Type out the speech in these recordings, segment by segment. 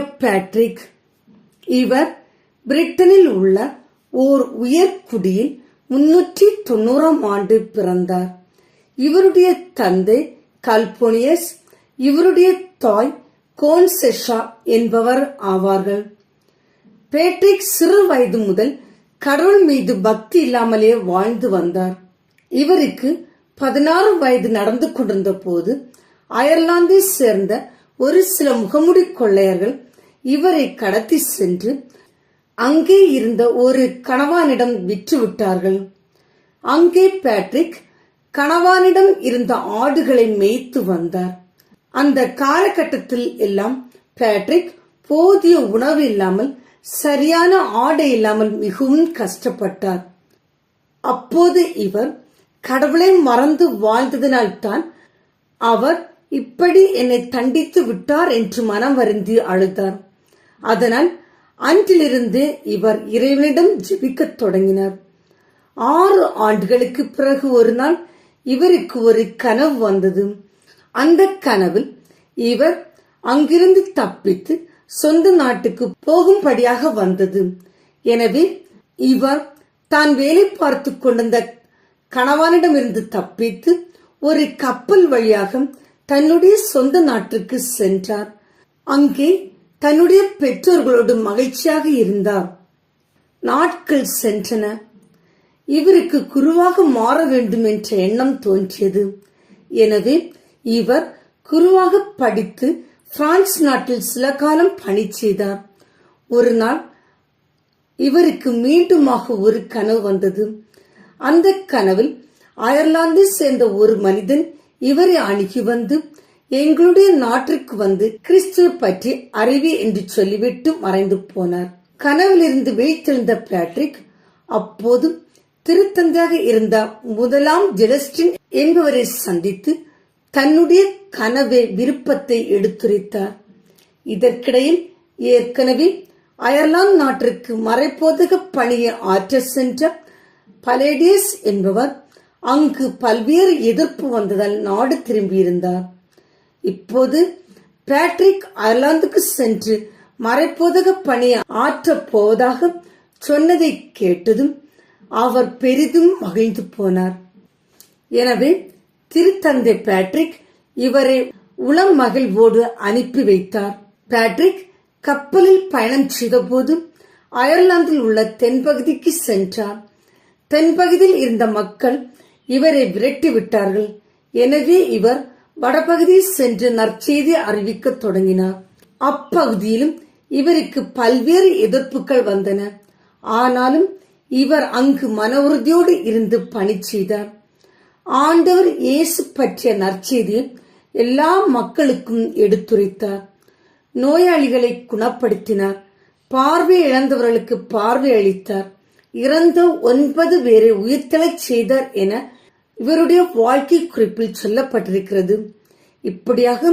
Patrick இவர் பிரிட்டனில் உள்ள ஓர் உயர்குடியில் முன்னூற்றி தொண்ணூறாம் ஆண்டு பிறந்தார். இவருடைய தந்தை கல்போனியஸ் இவருடைய தாய் கோன்செஷா என்பவர் ஆவார்கள். பேட்ரிக் சிறு வயது முதல் கடவுள் மீது பக்தி இல்லாமலே வாழ்ந்து வந்தார். இவருக்கு பதினாறு வயது நடந்து கொண்டிருந்த போது அயர்லாந்தை சேர்ந்த ஒரு சில முகமுடி கொள்ளையர்கள் இவரை கடத்தி சென்று அங்கே இருந்த ஒரு கணவானிடம் விற்று விட்டார்கள் அங்கே பேட்ரிக் கணவானிடம் இருந்த ஆடுகளை மேய்த்து வந்தார். அந்த காலகட்டத்தில் எல்லாம் பேட்ரிக் போதிய உணவு இல்லாமல் சரியான ஆடை இல்லாமல் மிகவும் கஷ்டப்பட்டார். அப்போது இவர் கடவுளை மறந்து வாழ்ந்ததினால்தான் அவர் இப்படி என்னை தண்டித்து விட்டார் என்று மனம் வருந்தி அழுதார். அதனால் அன்றிலிருந்து இவர் இறைவனிடம் ஜெபிக்கத் தொடங்கினார். ஆறு ஆண்டுகளுக்கு பிறகு ஒரு நாள் இவருக்கு ஒரு கனவு வந்தது. அந்த கனவில் இவர் அங்கிருந்து தப்பித்து சொந்த நாட்டுக்கு போகும்படியாக வந்தது. எனவே இவர் தான் வேலை பார்த்து கொண்டிருந்த கணவனிடமிருந்து தப்பித்து ஒரு கப்பல் வழியாக தன்னுடைய சொந்த நாட்டிற்கு சென்றார். அங்கே தன்னுடைய பெற்றோர்களோடு மகிழ்ச்சியாக இருந்தார். நாட்கள் சென்றன. இவருக்கு குருவாக மாற வேண்டும் என்ற எண்ணம் தோன்றியது. எனவே இவர் குருவாக படித்து பிரான்ஸ் நாட்டில் சில காலம் பணி செய்தார். ஒரு நாள் இவருக்கு மீண்டுமாக ஒரு கனவு வந்தது. அந்த கனவில் அயர்லாந்தை சேர்ந்த ஒரு மனிதன் இவரை அணுகி வந்து எங்களுடைய நாட்டிற்கு வந்து கிறிஸ்துவ பற்றி அறிவி என்று சொல்லிவிட்டு மறைந்து போனார். கனவிலிருந்து விழித்தெழுந்த பேட்ரிக் அப்போது திருத்தந்தையாக இருந்த முதலாம் ஜெலஸ்டின் என்பவரை சந்தித்து தன்னுடைய கனவை விருப்பத்தை எடுத்துரைத்தார். இதற்கிடையில் ஏற்கனவே அயர்லாந்து நாட்டிற்கு மறைப்போதக பணியை ஆற்ற சென்ற பலேடியஸ் என்பவர் அங்கு பல்வேறு எதிர்ப்பு வந்ததால் நாடு திரும்பியிருந்தார். இப்போது பேட்ரிக் அயர்லாந்துக்கு சென்று மறைப்போதக பணியை ஆற்றப் போவதாக சொன்னதை கேட்டதும் அவர் பெரிதும் மகிழ்ந்து போனார். எனவே திருத்தந்தை பேட்ரிக் இவரை உளம் மகிழ்வோடு அனுப்பி வைத்தார். பேட்ரிக் கப்பலில் பயணம் செய்தபோது அயர்லாந்தில் உள்ள தென்பகுதிக்கு சென்றார். தென்பகுதியில் இருந்த மக்கள் இவரை விரட்டி விட்டார்கள் எனவே இவர் வடபகுதியில் சென்று நற்செய்தி அறிவிக்க தொடங்கினார். அப்பகுதியிலும் இவருக்கு பல்வேறு எதிர்ப்புகள் வந்தன. ஆனாலும் இவர் அங்கு மன உறுதியோடு இருந்து பணி செய்தார். ஆண்டவர் இயேசு பற்றிய நற்செய்தியை எல்லா மக்களுக்கும் எடுத்துரைத்தார். நோயாளிகளை குணப்படுத்தினார். பார்வை இழந்தவர்களுக்கு பார்வை அளித்தார். இறந்த ஒன்பது பேரை உயிர்த்தெழச் செய்தார் என இவருடைய வாழ்க்கை குறிப்பில் சொல்லப்பட்டிருக்கிறது. இப்படியாக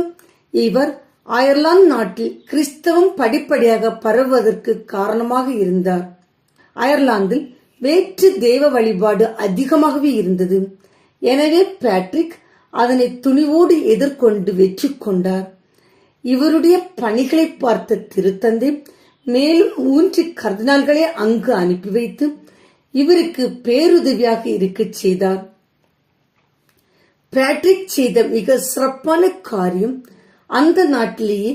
இவர் அயர்லாந்து நாட்டில் கிறிஸ்தவம் படிப்படியாக பரவுவதற்கு காரணமாக இருந்தார். அயர்லாந்தில் வேற்று தெய்வ வழிபாடு அதிகமாகவே இருந்தது. எனவே பேட்ரிக் அதனை துணிவோடு எதிர்கொண்டு வெற்றி கொண்டார். இவருடைய பணிகளை பார்த்த திருத்தந்தை மேலும் மூன்று கர்தினால்களை அங்கு அனுப்பி வைத்து இவருக்கு பேருதவியாக இருக்கச் செய்தார். பேட்ரிக் செய்த மிக சிறப்பான காரியம் அந்த நாட்டிலேயே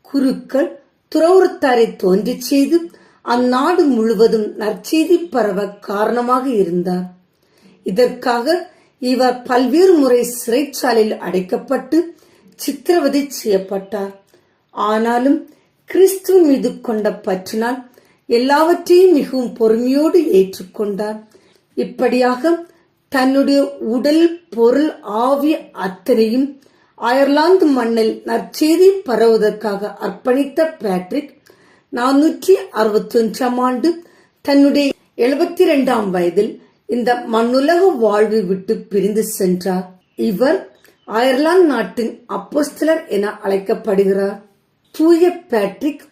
குருக்கள் துறவுறுத்தாரை தோன்றி செய்து அந்நாடு முழுவதும் நற்செய்தி பரவ காரணமாக இருந்தார். இதற்காக இவர் பல்வேறு முறை சிறைச்சாலையில் அடைக்கப்பட்டு சித்திரவதை செய்யப்பட்டார். ஆனாலும் கிறிஸ்துவ மீது கொண்ட பற்றினால் எல்லாவற்றையும் மிகவும் பொறுமையோடு ஏற்றுக்கொண்டார். இப்படியாக தன்னுடைய உடல் பொருள் ஆவி அத்தனையும் அயர்லாந்து மண்ணில் நற்செய்தி பரவுவதற்காக அர்ப்பணித்த பேட்ரிக் நானூற்றி அறுபத்தி ஒன்றாம் ஆண்டு தன்னுடைய எழுபத்தி இரண்டாம் வயதில் இந்த மண்ணுலக வாழ்வை விட்டு பிரிந்து சென்றார். இவர் அயர்லாந்து நாட்டின் அப்போஸ்தலர் என அழைக்கப்படுகிறார். தூய பேட்ரிக்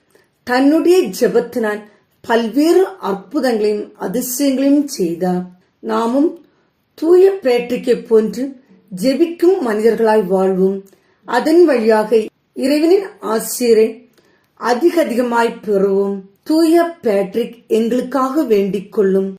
தன்னுடைய ஜெபத்தினால் பல்வேறு அற்புதங்களையும் அதிசயங்களையும் செய்தார். நாமும் தூய பேட்ரிக்கை போன்று ஜெபிக்கும் மனிதர்களாய் வாழ்வோம். அதன் வழியாக இறைவனின் ஆசிரியரை அதிக அதிகமாய் பெறுவோம். தூய பேட்ரிக் எங்களுக்காக வேண்டிக் கொள்ளும்.